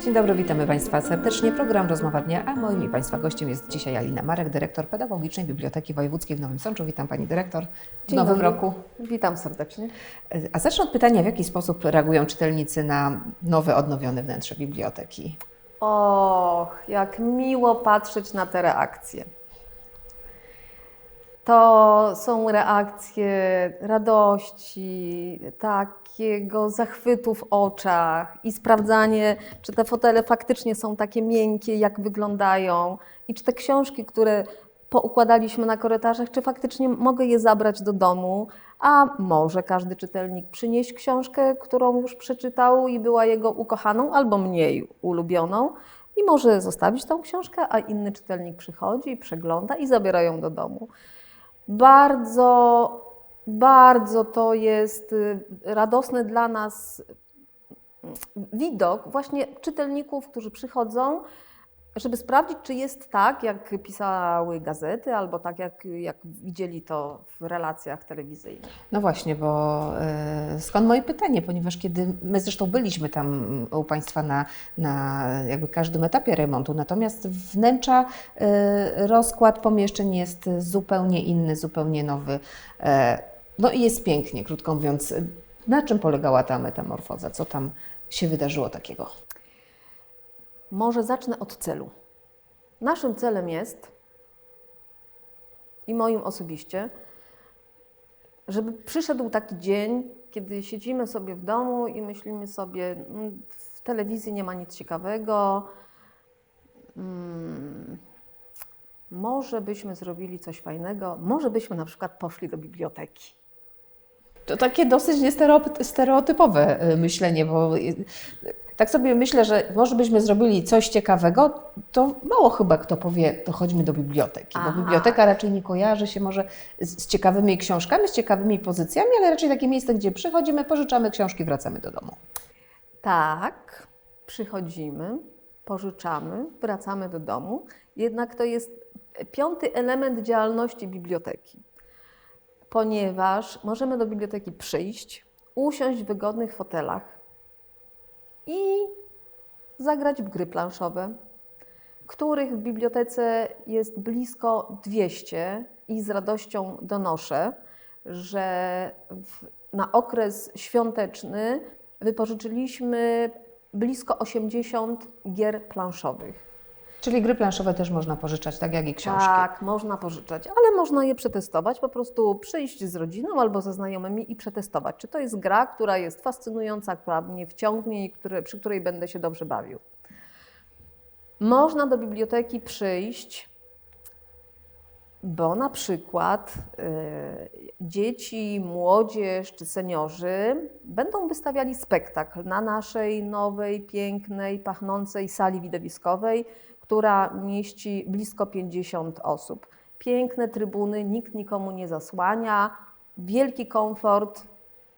Dzień dobry, witamy Państwa serdecznie. Program Rozmowa Dnia, a moim i Państwa gościem jest dzisiaj Alina Marek, dyrektor Pedagogicznej Biblioteki Wojewódzkiej w Nowym Sączu. Witam Pani dyrektor w Dzień nowym dobry. roku. Witam serdecznie. A zacznę od pytania, w jaki sposób reagują czytelnicy na nowe, odnowione wnętrze biblioteki? Och, jak miło patrzeć na te reakcje. To są reakcje radości, takiego zachwytu w oczach i sprawdzanie, czy te fotele faktycznie są takie miękkie, jak wyglądają i czy te książki, które poukładaliśmy na korytarzach, czy faktycznie mogę je zabrać do domu, a może każdy czytelnik przynieść książkę, którą już przeczytał i była jego ukochaną albo mniej ulubioną i może zostawić tą książkę, a inny czytelnik przychodzi, przegląda i zabiera ją do domu. Bardzo, bardzo to jest y, radosny dla nas widok właśnie czytelników, którzy przychodzą, żeby sprawdzić, czy jest tak, jak pisały gazety, albo tak, jak, jak widzieli to w relacjach telewizyjnych. No właśnie, bo e, skąd moje pytanie, ponieważ kiedy my zresztą byliśmy tam u Państwa na, na jakby każdym etapie remontu, natomiast wnętrza e, rozkład pomieszczeń jest zupełnie inny, zupełnie nowy. E, no i jest pięknie, krótko mówiąc. Na czym polegała ta metamorfoza? Co tam się wydarzyło takiego? Może zacznę od celu. Naszym celem jest, i moim osobiście, żeby przyszedł taki dzień, kiedy siedzimy sobie w domu i myślimy sobie, "Mm, w telewizji nie ma nic ciekawego, mm, może byśmy zrobili coś fajnego, może byśmy na przykład poszli do biblioteki. To takie dosyć niestereotyp- stereotypowe y, myślenie, bo y, tak sobie myślę, że może byśmy zrobili coś ciekawego, to mało chyba kto powie, to chodźmy do biblioteki, Aha. bo biblioteka raczej nie kojarzy się może z, z ciekawymi książkami, z ciekawymi pozycjami, ale raczej takie miejsce, gdzie przychodzimy, pożyczamy książki, wracamy do domu. Tak, przychodzimy, pożyczamy, wracamy do domu, jednak to jest piąty element działalności biblioteki, ponieważ możemy do biblioteki przyjść, usiąść w wygodnych fotelach i zagrać w gry planszowe, których w bibliotece jest blisko 200 i z radością donoszę, że w, na okres świąteczny wypożyczyliśmy blisko 80 gier planszowych. Czyli gry planszowe też można pożyczać, tak jak i książki. Tak, można pożyczać, ale można je przetestować, po prostu przyjść z rodziną albo ze znajomymi i przetestować, czy to jest gra, która jest fascynująca, która mnie wciągnie i które, przy której będę się dobrze bawił. Można do biblioteki przyjść, bo na przykład y, dzieci, młodzież czy seniorzy będą wystawiali spektakl na naszej nowej, pięknej, pachnącej sali widowiskowej, która mieści blisko 50 osób. Piękne trybuny, nikt nikomu nie zasłania, wielki komfort.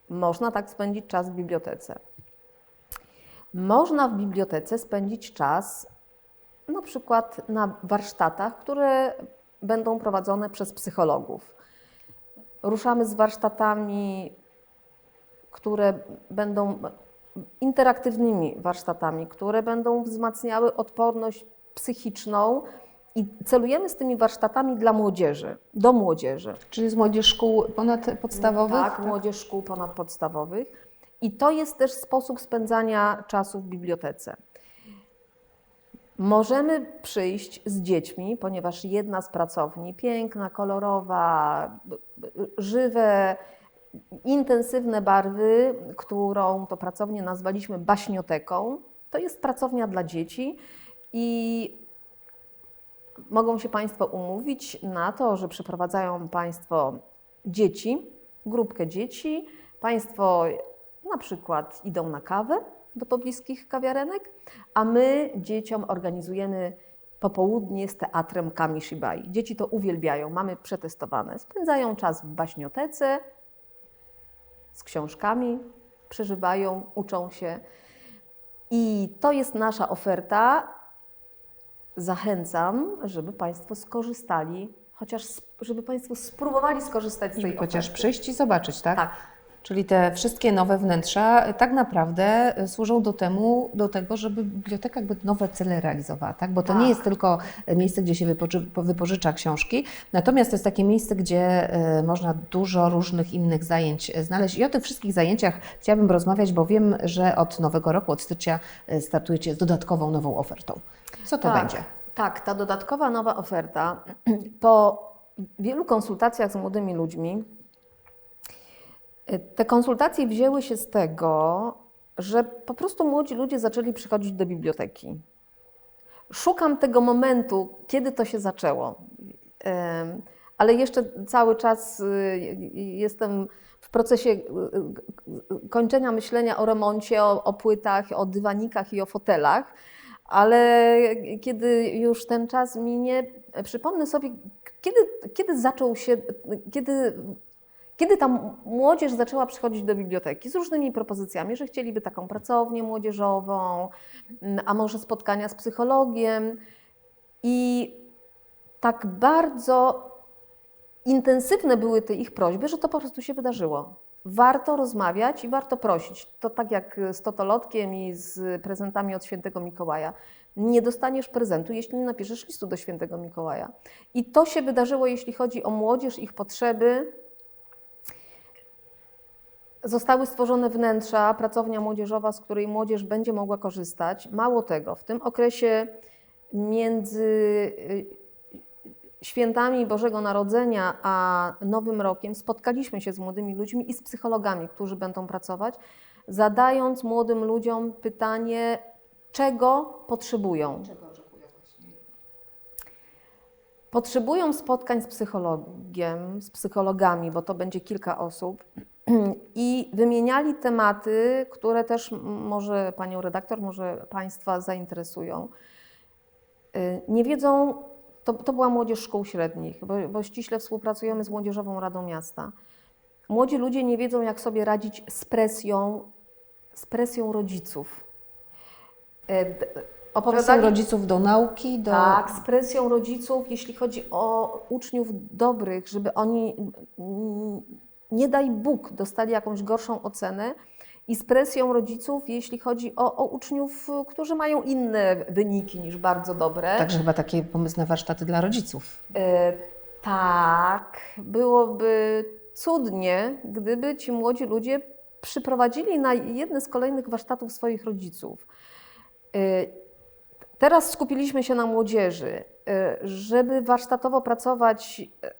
Można tak spędzić czas w bibliotece. Można w bibliotece spędzić czas na przykład na warsztatach, które będą prowadzone przez psychologów. Ruszamy z warsztatami, które będą interaktywnymi warsztatami, które będą wzmacniały odporność psychiczną i celujemy z tymi warsztatami dla młodzieży, do młodzieży. Czyli z młodzież szkół ponadpodstawowych? Tak, młodzież szkół ponadpodstawowych. I to jest też sposób spędzania czasu w bibliotece. Możemy przyjść z dziećmi, ponieważ jedna z pracowni, piękna, kolorowa, żywe, intensywne barwy, którą to pracownię nazwaliśmy baśnioteką, to jest pracownia dla dzieci i mogą się Państwo umówić na to, że przyprowadzają Państwo dzieci, grupkę dzieci. Państwo na przykład idą na kawę do pobliskich kawiarenek, a my dzieciom organizujemy popołudnie z teatrem Kamishibai. Dzieci to uwielbiają, mamy przetestowane. Spędzają czas w baśniotece z książkami, przeżywają, uczą się. I to jest nasza oferta. Zachęcam, żeby Państwo skorzystali, chociaż sp- żeby Państwo spróbowali skorzystać z tej chociaż oferty. przyjść i zobaczyć, tak? Tak. Czyli te wszystkie nowe wnętrza tak naprawdę służą do, temu, do tego, żeby biblioteka jakby nowe cele realizowała, tak? Bo to nie Tak. jest tylko miejsce, gdzie się wypoży, wypożycza książki, natomiast to jest takie miejsce, gdzie e, można dużo różnych innych zajęć znaleźć. I o tych wszystkich zajęciach chciałabym rozmawiać, bo wiem, że od nowego roku, od stycznia e, startujecie z dodatkową nową ofertą. Co to tak, będzie? Tak, ta dodatkowa nowa oferta po wielu konsultacjach z młodymi ludźmi, te konsultacje wzięły się z tego, że po prostu młodzi ludzie zaczęli przychodzić do biblioteki. Szukam tego momentu, kiedy to się zaczęło. Ale jeszcze cały czas y, jestem w procesie y, y, kończenia myślenia o remoncie, o, o płytach, o dywanikach i o fotelach. Ale kiedy już ten czas minie, przypomnę sobie, kiedy, kiedy zaczął się, kiedy, kiedy ta młodzież zaczęła przychodzić do biblioteki z różnymi propozycjami, że chcieliby taką pracownię młodzieżową, a może spotkania z psychologiem. I tak bardzo intensywne były te ich prośby, że to po prostu się wydarzyło. Warto rozmawiać i warto prosić. To tak jak z totolotkiem i z prezentami od świętego Mikołaja. Nie dostaniesz prezentu, jeśli nie napiszesz listu do świętego Mikołaja. I to się wydarzyło, jeśli chodzi o młodzież, ich potrzeby. Zostały stworzone wnętrza, pracownia młodzieżowa, z której młodzież będzie mogła korzystać. Mało tego, w tym okresie między y, świętami Bożego Narodzenia a Nowym Rokiem spotkaliśmy się z młodymi ludźmi i z psychologami, którzy będą pracować, zadając młodym ludziom pytanie, czego potrzebują. Potrzebują spotkań z psychologiem, z psychologami, bo to będzie kilka osób, i wymieniali tematy, które też może Panią redaktor, może Państwa zainteresują. Y, Nie wiedzą, to, to była młodzież szkół średnich, bo, bo ściśle współpracujemy z Młodzieżową Radą Miasta. Młodzi ludzie nie wiedzą, jak sobie radzić z presją, z presją rodziców. Y, d- Presją Opowiadali, rodziców do nauki, do... tak, z presją rodziców, jeśli chodzi o uczniów dobrych, żeby oni, nie daj Bóg, dostali jakąś gorszą ocenę, i z presją rodziców, jeśli chodzi o, o uczniów, którzy mają inne wyniki niż bardzo dobre. Także chyba takie pomysł na warsztaty dla rodziców. E, tak, byłoby cudnie, gdyby ci młodzi ludzie przyprowadzili na jedne z kolejnych warsztatów swoich rodziców. E, Teraz skupiliśmy się na młodzieży, żeby warsztatowo pracować e,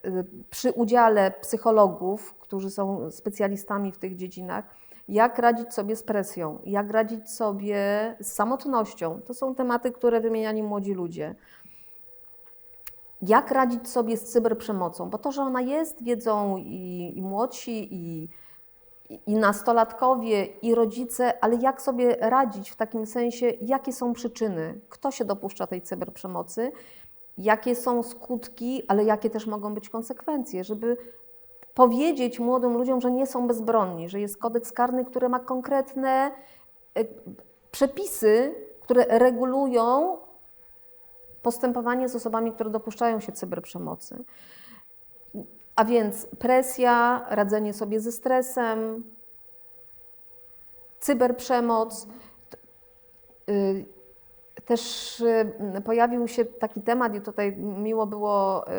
przy udziale psychologów, którzy są specjalistami w tych dziedzinach, jak radzić sobie z presją, jak radzić sobie z samotnością. To są tematy, które wymieniali młodzi ludzie. Jak radzić sobie z cyberprzemocą, bo to, że ona jest, wiedzą i, i młodsi, i- i nastolatkowie, i rodzice, ale jak sobie radzić w takim sensie, jakie są przyczyny, kto się dopuszcza tej cyberprzemocy, jakie są skutki, ale jakie też mogą być konsekwencje, żeby powiedzieć młodym ludziom, że nie są bezbronni, że jest kodeks karny, który ma konkretne e, przepisy, które regulują postępowanie z osobami, które dopuszczają się cyberprzemocy. A więc presja, radzenie sobie ze stresem, cyberprzemoc. Też y, pojawił się taki temat i tutaj miło było y,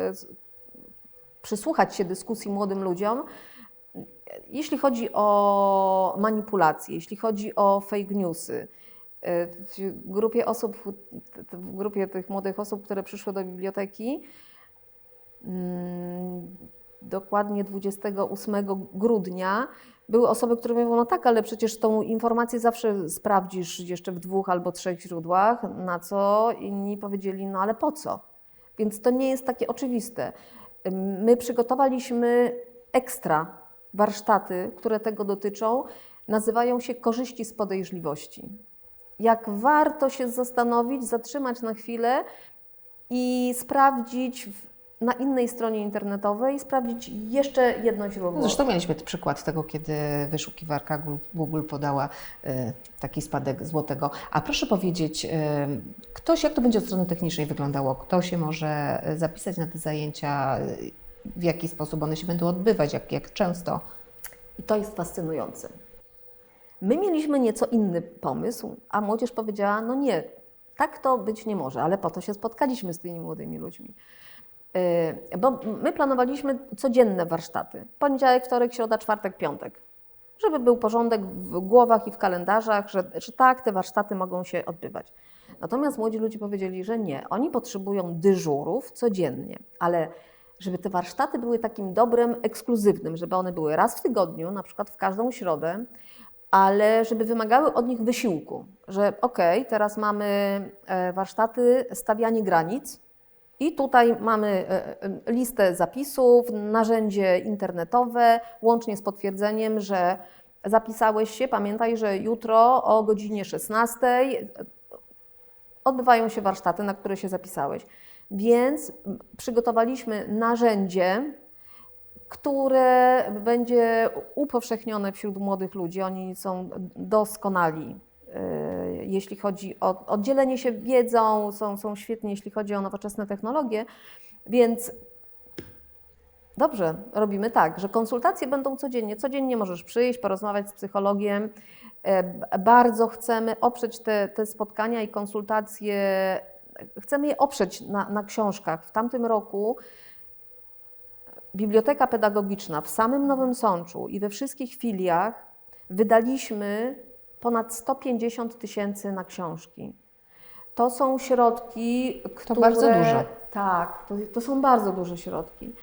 przysłuchać się dyskusji młodym ludziom. Jeśli chodzi o manipulacje, jeśli chodzi o fake newsy, y, w grupie osób, w grupie tych młodych osób, które przyszły do biblioteki, mm, dokładnie 28 grudnia, były osoby, które mówią, no tak, ale przecież tą informację zawsze sprawdzisz jeszcze w dwóch albo trzech źródłach, na co inni powiedzieli, no ale po co? Więc to nie jest takie oczywiste. My przygotowaliśmy ekstra warsztaty, które tego dotyczą. Nazywają się korzyści z podejrzliwości. Jak warto się zastanowić, zatrzymać na chwilę i sprawdzić w, na innej stronie internetowej, sprawdzić jeszcze jedno źródło. Zresztą mieliśmy przykład tego, kiedy wyszukiwarka Google- podała e, taki spadek złotego. A proszę powiedzieć, e, ktoś, jak to będzie od strony technicznej wyglądało? Kto się może e, zapisać na te zajęcia? W jaki sposób one się będą odbywać? Jak, jak często? I to jest fascynujące. My mieliśmy nieco inny pomysł, a młodzież powiedziała: No nie, tak to być nie może, ale po to się spotkaliśmy z tymi młodymi ludźmi. Yy, Bo my planowaliśmy codzienne warsztaty: poniedziałek, wtorek, środa, czwartek, piątek. Żeby był porządek w głowach i w kalendarzach, że, że tak, te warsztaty mogą się odbywać. Natomiast młodzi ludzie powiedzieli, że nie, oni potrzebują dyżurów codziennie, ale żeby te warsztaty były takim dobrem ekskluzywnym, żeby one były raz w tygodniu, na przykład w każdą środę, ale żeby wymagały od nich wysiłku, że okej, teraz mamy e, warsztaty stawianie granic i tutaj mamy e, e, listę zapisów, narzędzie internetowe, łącznie z potwierdzeniem, że zapisałeś się, pamiętaj, że jutro o godzinie 16 odbywają się warsztaty, na które się zapisałeś. Więc przygotowaliśmy narzędzie, które będzie upowszechnione wśród młodych ludzi. Oni są doskonali, jeśli chodzi o oddzielenie się wiedzą, są, są świetni, jeśli chodzi o nowoczesne technologie. Więc dobrze, robimy tak, że konsultacje będą codziennie. Codziennie możesz przyjść, porozmawiać z psychologiem. Yy, Bardzo chcemy oprzeć te, te spotkania i konsultacje, chcemy je oprzeć na, na książkach. W tamtym roku Biblioteka Pedagogiczna w samym Nowym Sączu i we wszystkich filiach wydaliśmy ponad 150 tysięcy na książki. To są środki, które... bardzo dużo. Tak, to, to są bardzo duże środki.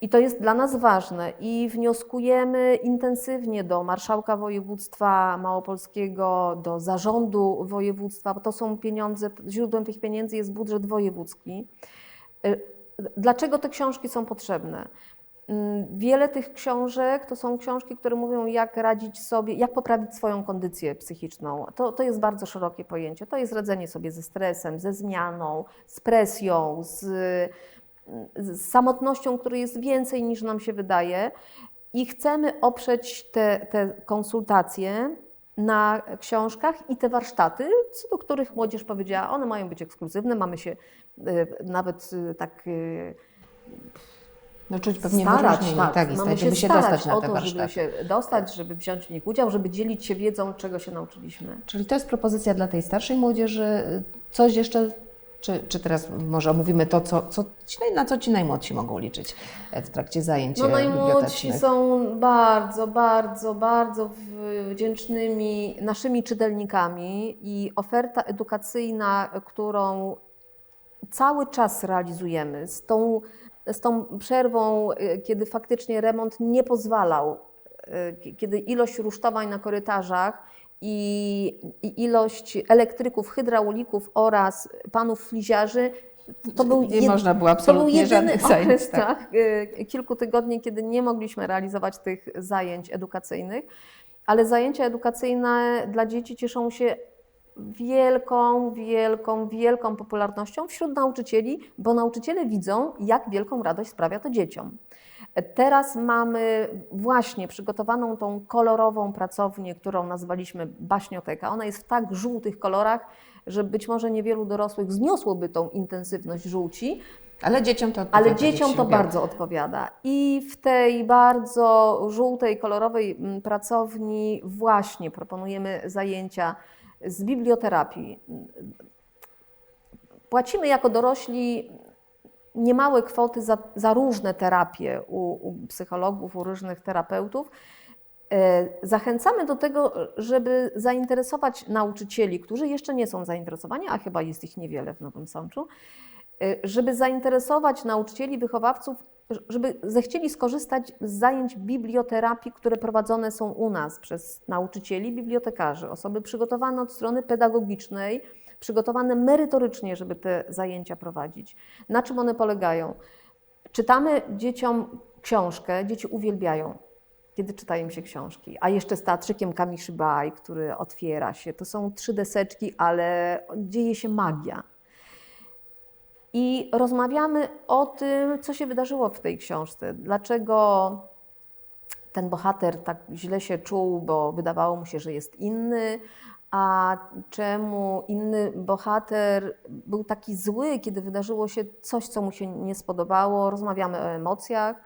I to jest dla nas ważne i wnioskujemy intensywnie do marszałka województwa małopolskiego, do zarządu województwa, bo to są pieniądze, źródłem tych pieniędzy jest budżet wojewódzki. Dlaczego te książki są potrzebne? Mm, Wiele tych książek to są książki, które mówią, jak radzić sobie, jak poprawić swoją kondycję psychiczną. To, to jest bardzo szerokie pojęcie. To jest radzenie sobie ze stresem, ze zmianą, z presją, z, z samotnością, której jest więcej niż nam się wydaje. I chcemy oprzeć te, te konsultacje na książkach i te warsztaty, co do których młodzież powiedziała, one mają być ekskluzywne, mamy się y, nawet y, tak y, No czuć pewnie starać, tak, tak, i żeby się dostać na te to, warsztaty. żeby się dostać, żeby wziąć w nich udział, żeby dzielić się wiedzą, czego się nauczyliśmy. Czyli to jest propozycja dla tej starszej młodzieży. Coś jeszcze, czy, czy teraz może omówimy to, co, co, ci na co ci najmłodsi mogą liczyć w trakcie zajęć No e, najmłodsi bibliotecznych? są bardzo, bardzo, bardzo wdzięcznymi naszymi czytelnikami i oferta edukacyjna, którą cały czas realizujemy, z tą, z tą przerwą, y, kiedy faktycznie remont nie pozwalał, y, kiedy ilość rusztowań na korytarzach i, i ilość elektryków, hydraulików oraz panów fliziarzy to był, Nie jed- można było to był absolutnie jedyny żadnych zajęć. okres tak. tak, y, kilku tygodni, kiedy nie mogliśmy realizować tych zajęć edukacyjnych, ale zajęcia edukacyjne dla dzieci cieszą się wielką, wielką, wielką popularnością wśród nauczycieli, bo nauczyciele widzą, jak wielką radość sprawia to dzieciom. Teraz mamy właśnie przygotowaną tą kolorową pracownię, którą nazwaliśmy baśnioteka. Ona jest w tak żółtych kolorach, że być może niewielu dorosłych zniosłoby tą intensywność żółci, Ale dzieciom to odpowiada. ale dzieciom dzieci to bardzo odpowiada. I w tej bardzo żółtej, kolorowej mm, pracowni właśnie proponujemy zajęcia z biblioterapii. Płacimy jako dorośli niemałe kwoty za, za różne terapie u, u psychologów, u różnych terapeutów. E, Zachęcamy do tego, żeby zainteresować nauczycieli, którzy jeszcze nie są zainteresowani, a chyba jest ich niewiele w Nowym Sączu, e, żeby zainteresować nauczycieli, wychowawców, żeby zechcieli skorzystać z zajęć biblioterapii, które prowadzone są u nas przez nauczycieli, bibliotekarzy, osoby przygotowane od strony pedagogicznej, przygotowane merytorycznie, żeby te zajęcia prowadzić. Na czym one polegają? Czytamy dzieciom książkę, dzieci uwielbiają kiedy czytają się książki. A jeszcze z teatrzykiem Kamishibai, który otwiera się. To są trzy deseczki, ale dzieje się magia. I rozmawiamy o tym, co się wydarzyło w tej książce. Dlaczego ten bohater tak źle się czuł, bo wydawało mu się, że jest inny, a czemu inny bohater był taki zły, kiedy wydarzyło się coś, co mu się nie spodobało. Rozmawiamy o emocjach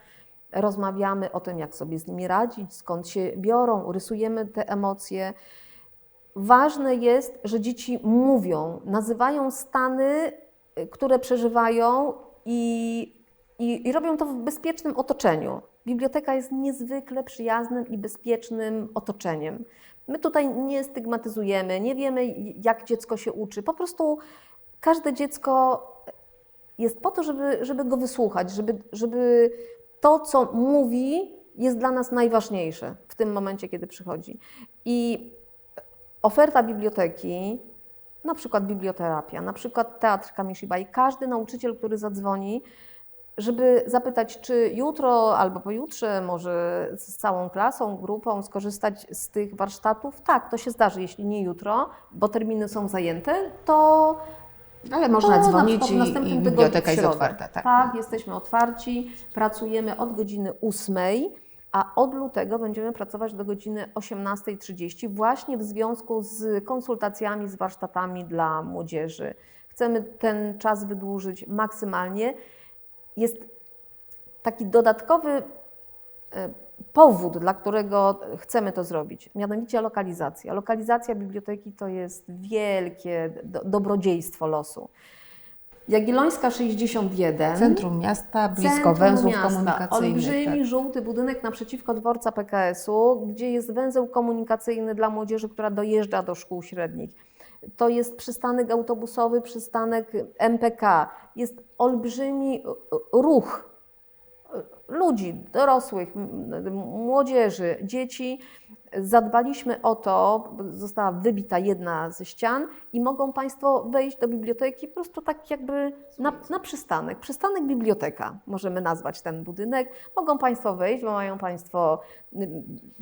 rozmawiamy o tym, jak sobie z nimi radzić, skąd się biorą, rysujemy te emocje. Ważne jest, że dzieci mówią, nazywają stany, które przeżywają i, i, i robią to w bezpiecznym otoczeniu. Biblioteka jest niezwykle przyjaznym i bezpiecznym otoczeniem. My tutaj nie stygmatyzujemy, nie wiemy, jak dziecko się uczy. Po prostu każde dziecko jest po to, żeby, żeby go wysłuchać, żeby, żeby to, co mówi, jest dla nas najważniejsze w tym momencie, kiedy przychodzi. I oferta biblioteki, na przykład biblioterapia, na przykład teatr Kamishiba i każdy nauczyciel, który zadzwoni, żeby zapytać, czy jutro albo pojutrze, może z całą klasą, grupą skorzystać z tych warsztatów. Tak, to się zdarzy, jeśli nie jutro, bo terminy są zajęte, to Ale można to dzwonić na, i, i biblioteka jest otwarta. Tak. tak, jesteśmy otwarci, pracujemy od godziny 8, a od lutego będziemy pracować do godziny 18.30 właśnie w związku z konsultacjami, z warsztatami dla młodzieży. Chcemy ten czas wydłużyć maksymalnie. Jest taki dodatkowy e, powód, dla którego chcemy to zrobić, mianowicie lokalizacja. Lokalizacja biblioteki to jest wielkie do, dobrodziejstwo losu. Jagiellońska 61. Centrum miasta, blisko Centrum węzłów miasta, komunikacyjnych. Olbrzymi, tak. żółty budynek naprzeciwko dworca PKS-u, gdzie jest węzeł komunikacyjny dla młodzieży, która dojeżdża do szkół średnich. To jest przystanek autobusowy, przystanek MPK. Jest olbrzymi ruch ludzi, dorosłych, młodzieży, dzieci. Zadbaliśmy o to, została wybita jedna ze ścian i mogą Państwo wejść do biblioteki po prostu tak jakby na, na przystanek. Przystanek biblioteka, możemy nazwać ten budynek. Mogą Państwo wejść, bo mają Państwo y,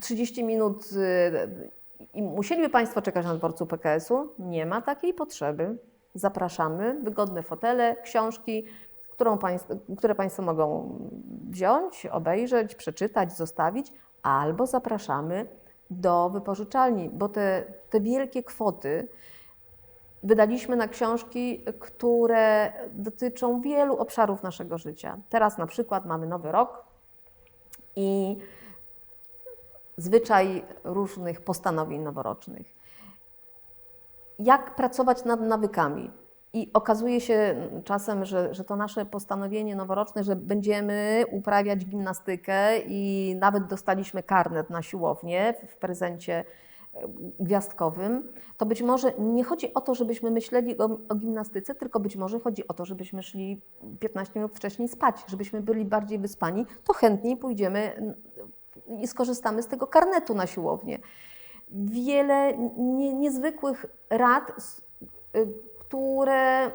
30 minut y, i musieliby Państwo czekać na dworcu PKS-u. Nie ma takiej potrzeby. Zapraszamy, wygodne fotele, książki, które Państwo mogą wziąć, obejrzeć, przeczytać, zostawić, albo zapraszamy do wypożyczalni, bo te, te wielkie kwoty wydaliśmy na książki, które dotyczą wielu obszarów naszego życia. Teraz na przykład mamy nowy rok i zwyczaj różnych postanowień noworocznych. Jak pracować nad nawykami? I okazuje się czasem, że, że to nasze postanowienie noworoczne, że będziemy uprawiać gimnastykę i nawet dostaliśmy karnet na siłownię w prezencie e, gwiazdkowym, to być może nie chodzi o to, żebyśmy myśleli o, o gimnastyce, tylko być może chodzi o to, żebyśmy szli 15 minut wcześniej spać, żebyśmy byli bardziej wyspani, to chętniej pójdziemy i skorzystamy z tego karnetu na siłownię. Wiele nie, niezwykłych rad, y, które,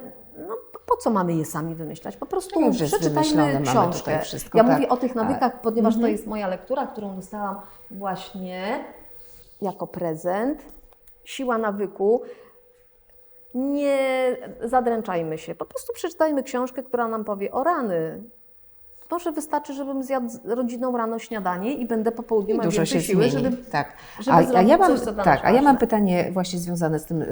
no po co mamy je sami wymyślać? Po prostu wymyślone, przeczytajmy książkę. wszystko, ja tak. mówię o tych nawykach, ponieważ to Mhm. jest moja lektura, którą dostałam właśnie jako prezent. Siła nawyku. Nie zadręczajmy się, po prostu przeczytajmy książkę, która nam powie o rany. Może wystarczy, żebym zjadł z rodziną rano śniadanie i będę po południu miał dużo się siły, zmieni. żeby tak. żeby a, a ja mam, tak, a ja mam pytanie właśnie związane z tym, yy,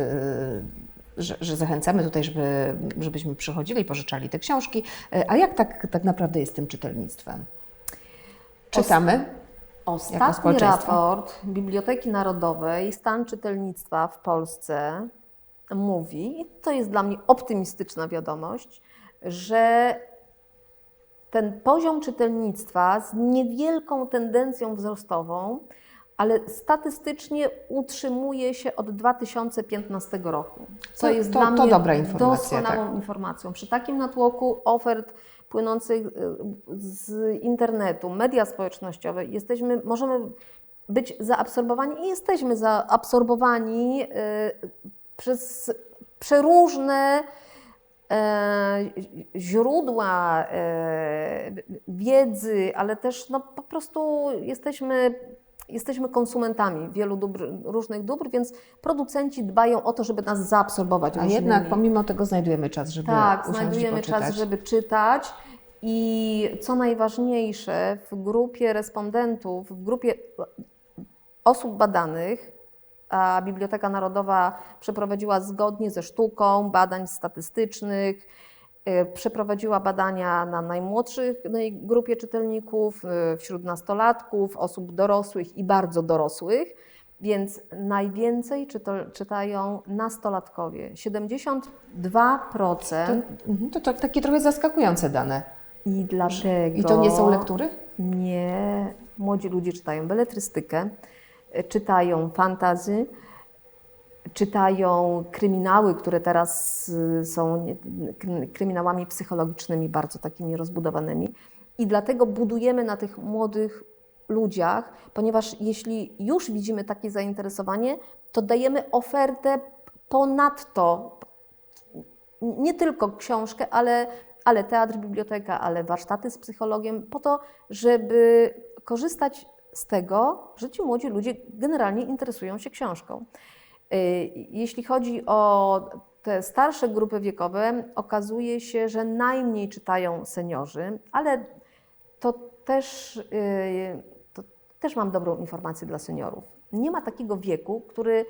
że, że zachęcamy tutaj, żeby, żebyśmy przychodzili i pożyczali te książki. Yy, A jak tak, tak naprawdę jest z tym czytelnictwem? Czytamy? Ostatni raport Biblioteki Narodowej Stan czytelnictwa w Polsce mówi, i to jest dla mnie optymistyczna wiadomość, że ten poziom czytelnictwa z niewielką tendencją wzrostową, ale statystycznie utrzymuje się od 2015 roku. Co To- jest to- dla to mnie dobra informacja, doskonałą tak. informacją. Przy takim natłoku ofert płynących y, z internetu, media społecznościowe, jesteśmy, możemy być zaabsorbowani i jesteśmy zaabsorbowani y, przez przeróżne e, źródła e, wiedzy, ale też no, po prostu jesteśmy, jesteśmy konsumentami wielu dóbr, różnych dóbr, więc producenci dbają o to, żeby nas zaabsorbować. A różnymi. jednak pomimo tego znajdujemy czas, żeby Tak, znajdujemy czas, żeby czytać. I co najważniejsze, w grupie respondentów, w grupie osób badanych, a Biblioteka Narodowa przeprowadziła zgodnie ze sztuką badań statystycznych przeprowadziła badania na najmłodszych nej- grupie czytelników, y, wśród nastolatków, osób dorosłych i bardzo dorosłych, więc najwięcej czyto, czytają nastolatkowie. 72% To, mhm, to, to takie trochę zaskakujące dane. i dlatego... I to nie są lektury? Nie. Młodzi ludzie czytają beletrystykę, y, czytają fantazy, czytają kryminały, które teraz y, są kryminałami psychologicznymi, bardzo takimi rozbudowanymi. I dlatego budujemy na tych młodych ludziach, ponieważ jeśli już widzimy takie zainteresowanie, to dajemy ofertę ponadto, nie tylko książkę, ale, ale teatr, biblioteka, ale warsztaty z psychologiem, po to, żeby korzystać z tego, że ci młodzi ludzie generalnie interesują się książką. Y, Jeśli chodzi o te starsze grupy wiekowe, okazuje się, że najmniej czytają seniorzy, ale to też, y, to też mam dobrą informację dla seniorów. Nie ma takiego wieku, który,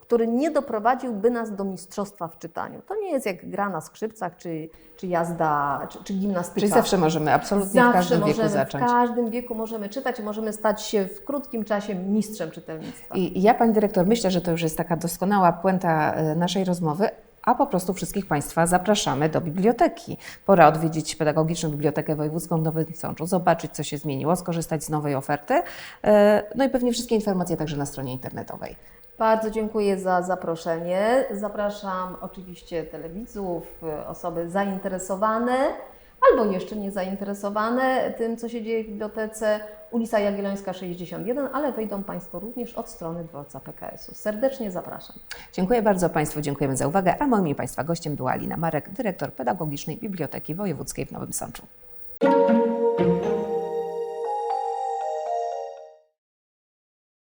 który nie doprowadziłby nas do mistrzostwa w czytaniu. To nie jest jak gra na skrzypcach, czy, czy jazda, czy, czy gimnastyka. Czyli zawsze możemy absolutnie w Zawsze każdym możemy, wieku zacząć. W każdym wieku możemy czytać i możemy stać się w krótkim czasie mistrzem czytelnictwa. I i ja, Pani Dyrektor, myślę, że to już jest taka doskonała puenta e, naszej rozmowy, a po prostu wszystkich Państwa zapraszamy do biblioteki. Pora odwiedzić Pedagogiczną Bibliotekę Wojewódzką w Nowym Sączu, zobaczyć, co się zmieniło, skorzystać z nowej oferty, e, no i pewnie wszystkie informacje także na stronie internetowej. Bardzo dziękuję za zaproszenie. Zapraszam oczywiście telewidzów, osoby zainteresowane albo jeszcze nie zainteresowane tym, co się dzieje w bibliotece. Ulica Jagiellońska 61, ale wejdą Państwo również od strony dworca PKS-u. Serdecznie zapraszam. Dziękuję bardzo Państwu, dziękujemy za uwagę, a moim Państwa gościem była Alina Marek, dyrektor Pedagogicznej Biblioteki Wojewódzkiej w Nowym Sączu.